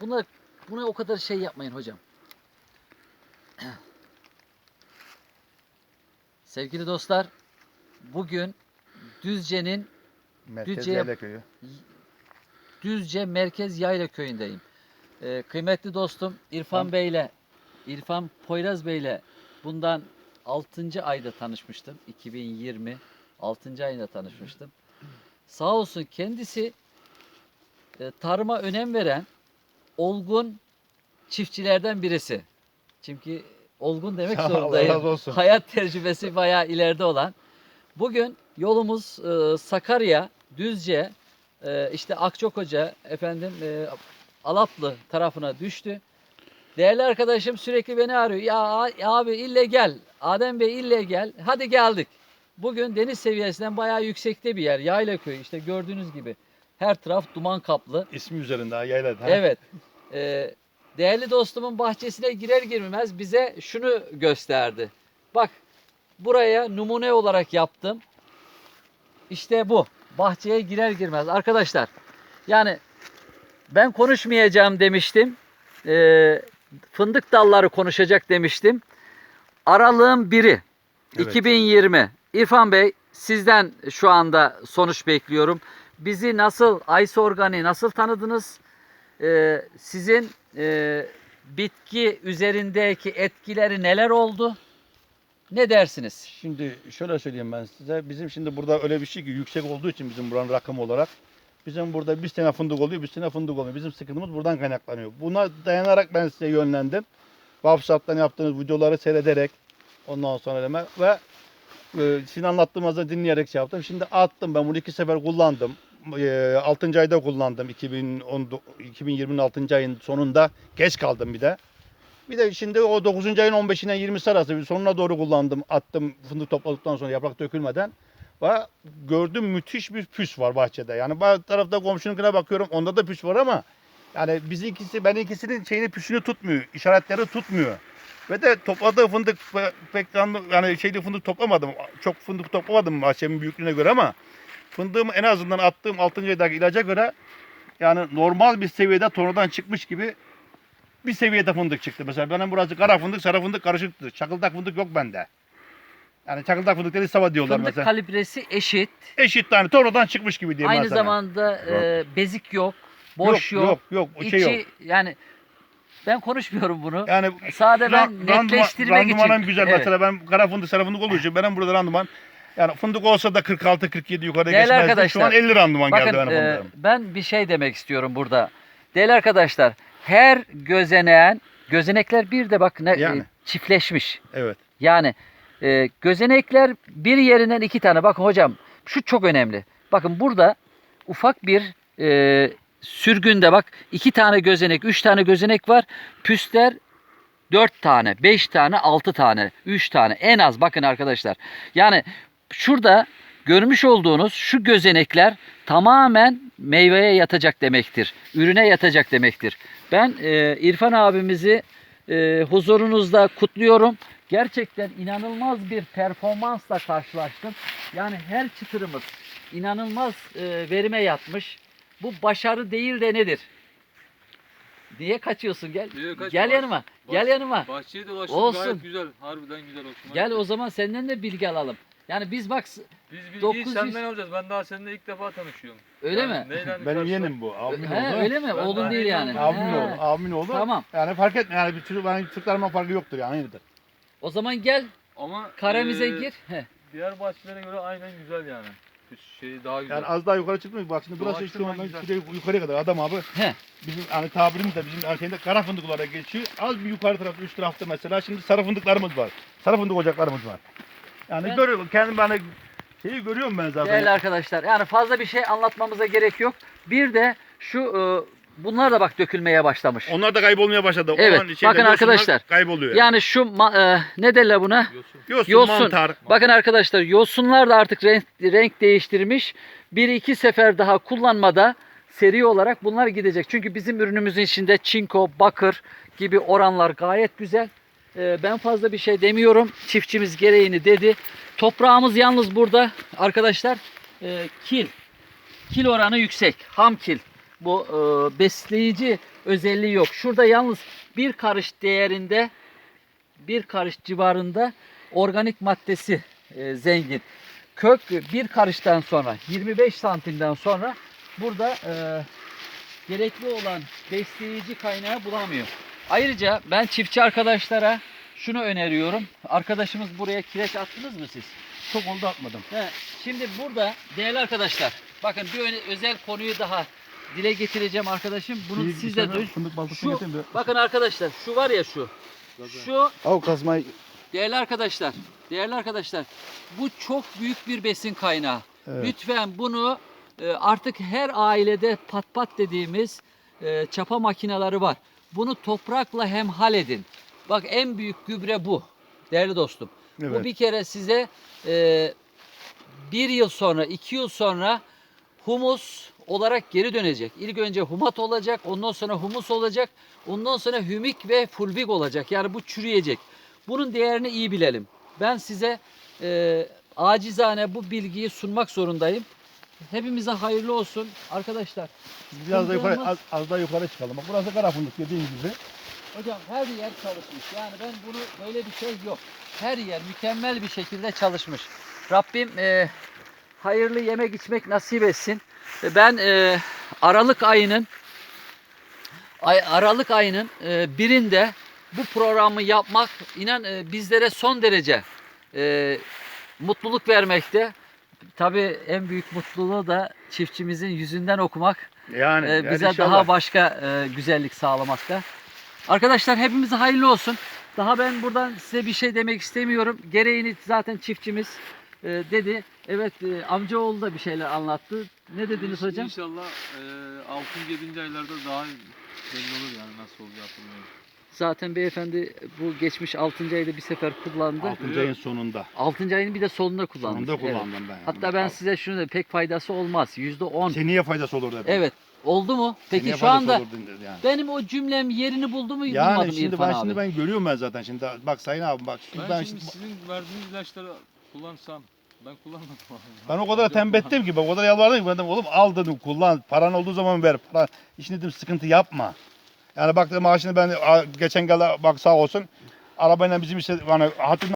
Buna buna o kadar şey yapmayın hocam. Sevgili dostlar, bugün Düzce'nin Merkez Düzce- Yayla Köyü. Düzce Merkez Yayla Köyü'ndeyim. Ee, kıymetli dostum İrfan Tamam. Bey'le, İrfan Poyraz Bey'le bundan 6. ayda tanışmıştım. 2020 6. ayında tanışmıştım. Sağ olsun kendisi e, tarıma önem veren olgun çiftçilerden birisi. Çünkü olgun demek Sağ ol, Allah zorundayım. razı olsun. Hayat tecrübesi bayağı ileride olan. Bugün yolumuz e, Sakarya, Düzce, e, işte Akçakoca, efendim e, Alaplı tarafına düştü. Değerli arkadaşım sürekli beni arıyor. Ya abi ille gel. Adem Bey ille gel. Hadi geldik. Bugün deniz seviyesinden bayağı yüksekte bir yer. Yayla köyü işte gördüğünüz gibi. Her taraf duman kaplı. İsmi üzerinde ha, Yayla. ha. Evet. Ee, değerli dostumun bahçesine girer girmez bize şunu gösterdi. Bak buraya numune olarak yaptım. İşte bu. Bahçeye girer girmez. Arkadaşlar yani ben konuşmayacağım demiştim. Ee, fındık dalları konuşacak demiştim. Aralığın biri. Evet. 2020. İrfan Bey sizden şu anda sonuç bekliyorum. Bizi nasıl, Aysa Organi nasıl tanıdınız? Ee, sizin e, bitki üzerindeki etkileri neler oldu? Ne dersiniz? Şimdi şöyle söyleyeyim ben size. Bizim şimdi burada öyle bir şey ki yüksek olduğu için bizim buranın rakım olarak bizim burada bir sene fındık oluyor, bir sene fındık oluyor. Bizim sıkıntımız buradan kaynaklanıyor. Buna dayanarak ben size yönlendim. WhatsApp'tan yaptığınız videoları seyrederek ondan sonra deme ve e, sizin anlattığınızı dinleyerek şey yaptım. Şimdi attım ben bunu iki sefer kullandım. E, 6. ayda kullandım 2010, 2020'nin 6. ayın sonunda geç kaldım bir de. Bir de şimdi o 9. ayın 15'inden 20'si arası sonuna doğru kullandım. Attım fındık topladıktan sonra yaprak dökülmeden. Ve gördüm müthiş bir püs var bahçede. Yani bazı tarafta komşununkine bakıyorum onda da püs var ama yani bizimkisi benimkisinin şeyini püsünü tutmuyor. işaretleri tutmuyor. Ve de topladığı fındık pe- pek yani şeyli fındık toplamadım. Çok fındık toplamadım bahçemin büyüklüğüne göre ama fındığımı en azından attığım 6. aydaki ilaca göre yani normal bir seviyede tornadan çıkmış gibi bir seviyede fındık çıktı. Mesela benim burası kara fındık, sarı fındık karışıktı. Çakıldak fındık yok bende. Yani çakıldak fındık dedi sava diyorlar Fındık mesela. kalibresi eşit. Eşit tane tornadan çıkmış gibi diyeyim Aynı sana. zamanda e, bezik yok, boş yok. Yok yok, o içi şey yok. yani ben konuşmuyorum bunu. Yani Sade ben ran- randıman- netleştirmek için. randımanım güzel. Evet. Mesela ben kara fındık, sarı fındık olduğu için benim burada randıman yani fındık olsa da 46-47 yukarı Değerli geçmezdi. Şu arkadaşlar, an 50 randıman Bakın geldi benim e, fındığım. ben bir şey demek istiyorum burada. Değerli arkadaşlar her gözeneğen gözenekler bir de bak ne Yani. e, çiftleşmiş. Evet. Yani e, gözenekler bir yerinden iki tane. Bakın hocam şu çok önemli. Bakın burada ufak bir e, sürgünde bak iki tane gözenek, üç tane gözenek var. Püsler dört tane, beş tane, altı tane, üç tane en az bakın arkadaşlar. Yani şurada görmüş olduğunuz şu gözenekler tamamen meyveye yatacak demektir. Ürüne yatacak demektir. Ben e, İrfan abimizi e, huzurunuzda kutluyorum. Gerçekten inanılmaz bir performansla karşılaştım. Yani her çıtırımız inanılmaz e, verime yatmış. Bu başarı değil de nedir? Niye kaçıyorsun? Gel. Niye kaçma? Gel yanıma. Bak- Gel yanıma. Bahçeyi dolaştık Olsun. gayet güzel. Harbiden güzel hoşuma Gel o zaman senden de bilgi alalım. Yani biz bak Biz bilgiyi 900 senden alacağız. Ben daha seninle ilk defa tanışıyorum. öyle Yani mi? neyle Benim karşılaş- yeğenim bu. Abimin He, oğlu. öyle mi? Ben Oğlun daha değil yeni yani. aldım. Abimin He. oğlu. Abimin oğlu. Tamam. Yani fark etmiyor. Yani bir çocuk, benim çocuklarımla farkı yoktur yani aynıdır. O zaman gel Ama karemize e, gir. Heh. Diğer bahçelere göre aynen güzel yani. Şey daha güzel. Yani az daha yukarı çıkmış. Bak şimdi burası işte Dolaştırma ondan güzel. şuraya yukarıya kadar adam abi. He. Bizim hani tabirimiz de bizim şeyde kara fındık olarak geçiyor. Az bir yukarı tarafta üst tarafta mesela şimdi sarı fındıklarımız var. Sarı fındık ocaklarımız var. Yani Ben- görüyorum kendim hani şeyi görüyorum ben zaten. Değerli arkadaşlar yani fazla bir şey anlatmamıza gerek yok. Bir de şu e, bunlar da bak dökülmeye başlamış. Onlar da kaybolmaya başladı. Evet, şeyler, bakın arkadaşlar. Kayboluyor. Yani şu e, ne derler buna? Yosun. yosun, yosun. mantar. Bakın arkadaşlar yosunlar da artık renk, renk değiştirmiş. Bir iki sefer daha kullanmada seri olarak bunlar gidecek. Çünkü bizim ürünümüzün içinde çinko, bakır gibi oranlar gayet güzel. Ee, ben fazla bir şey demiyorum. Çiftçimiz gereğini dedi. Toprağımız yalnız burada arkadaşlar e, kil. Kil oranı yüksek. Ham kil. Bu e, besleyici özelliği yok. Şurada yalnız bir karış değerinde bir karış civarında organik maddesi e, zengin. Kök bir karıştan sonra 25 santimden sonra burada gerekli olan besleyici kaynağı bulamıyor. Ayrıca ben çiftçi arkadaşlara şunu öneriyorum. Arkadaşımız buraya kireç attınız mı siz? Çok oldu atmadım. He, şimdi burada değerli arkadaşlar bakın bir özel konuyu daha dile getireceğim arkadaşım. Bunu Bir- siz de duy. Şu, bakın arkadaşlar şu var ya şu. Şu Av kazmayı. değerli arkadaşlar. Değerli arkadaşlar. Bu çok büyük bir besin kaynağı. Evet. Lütfen bunu e, artık her ailede pat pat dediğimiz e, çapa makineleri var. Bunu toprakla hemhal edin. Bak en büyük gübre bu. Değerli dostum. Bu Evet. bir kere size e, bir yıl sonra, iki yıl sonra humus olarak geri dönecek. İlk önce humat olacak, ondan sonra humus olacak, ondan sonra hümik ve fulvik olacak. Yani bu çürüyecek. Bunun değerini iyi bilelim. Ben size e, acizane bu bilgiyi sunmak zorundayım. Hepimize hayırlı olsun arkadaşlar. Biraz da yukarı, az, az daha yukarı çıkalım. Bak burası kara fındık dediğin gibi. Hocam her yer çalışmış. Yani ben bunu böyle bir şey yok. Her yer mükemmel bir şekilde çalışmış. Rabbim e, hayırlı yemek içmek nasip etsin. Ve Ben e, Aralık ayının ay, Aralık ayının e, birinde bu programı yapmak inan e, bizlere son derece e, mutluluk vermekte. Tabii en büyük mutluluğu da çiftçimizin yüzünden okumak. Yani. Yani bize inşallah. daha başka e, güzellik sağlamakta. Arkadaşlar hepimize hayırlı olsun. Daha ben buradan size bir şey demek istemiyorum. Gereğini zaten çiftçimiz e, dedi. Evet e, amcaoğlu da bir şeyler anlattı. Ne dediniz hocam? İnşallah e, 6. 7. aylarda daha belli olur yani nasıl olacağı bilmiyorum. Zaten beyefendi bu geçmiş 6. ayda bir sefer kullandı. Altıncı ayın sonunda. 6. ayın bir de solunda kullandı. Sonunda Evet. kullandım ben. Hatta ben size şunu da pek faydası olmaz. %10. Seneye faydası olur dedim. Evet. Oldu mu? Peki Seneye şu faydası anda olur dedi yani. benim o cümlem yerini buldu mu bulmadı Yani mı şimdi İrfan ben abi? şimdi ben görüyorum ben zaten şimdi bak Sayın abi bak şimdi Ben, ben, şimdi şimdi, sizin verdiğiniz ilaçları kullansam ben kullanmadım. ben o kadar tembettim ki bak o kadar yalvardım ki ben dedim oğlum al dedim kullan paran olduğu zaman ver para işini dedim sıkıntı yapma. Yani bak dedim maaşını ben geçen gel bak sağ olsun arabayla bizim işte hani hatırına